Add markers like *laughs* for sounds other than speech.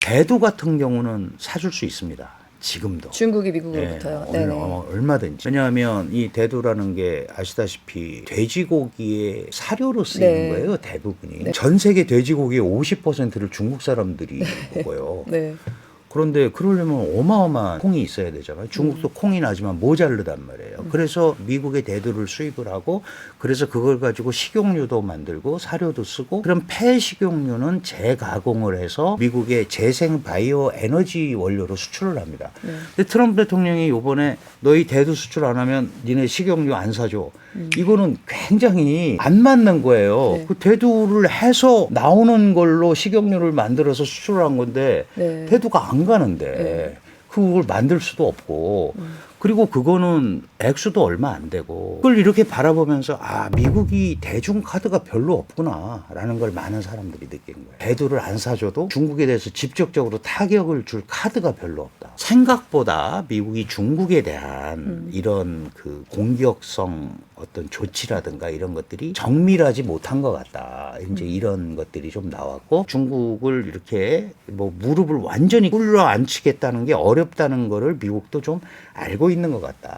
대두 같은 경우는 사줄 수 있습니다. 지금도. 중국이 미국으로부터요. 네, 네네. 얼마- 얼마든지. 왜냐하면 이 대두라는 게 아시다시피 돼지고기의 사료로 쓰이는 네. 거예요, 대부분이. 네. 전 세계 돼지고기의 50%를 중국 사람들이 먹어요. *laughs* 네. 그런데 그러려면 어마어마한 콩이 있어야 되잖아요. 중국도 콩이 나지만 모자르단 말이에요. 그래서 미국의 대두를 수입을 하고 그래서 그걸 가지고 식용유도 만들고 사료도 쓰고 그럼 폐식용유는 재가공을 해서 미국의 재생 바이오 에너지 원료로 수출을 합니다. 네. 근데 트럼프 대통령이 요번에 너희 대두 수출 안 하면 니네 식용유 안 사줘. 이거는 굉장히 안 맞는 거예요. 네. 그 대두를 해서 나오는 걸로 식용유를 만들어서 수출을 한 건데 네. 대두가 안 가는데 네. 그걸 만들 수도 없고 음. 그리고 그거는 액수도 얼마 안 되고 그걸 이렇게 바라보면서 아 미국이 대중 카드가 별로 없구나라는 걸 많은 사람들이 느낀 거예요. 대두를 안 사줘도 중국에 대해서 직접적으로 타격을 줄 카드가 별로 없다. 생각보다 미국이 중국에 대한 음. 이런 그 공격성 어떤 조치라든가 이런 것들이 정밀하지 못한 것 같다. 이제 이런 것들이 좀 나왔고 중국을 이렇게 뭐 무릎을 완전히 꿇려 앉히겠다는 게 어렵다는 거를 미국도 좀 알고 있는 것 같다.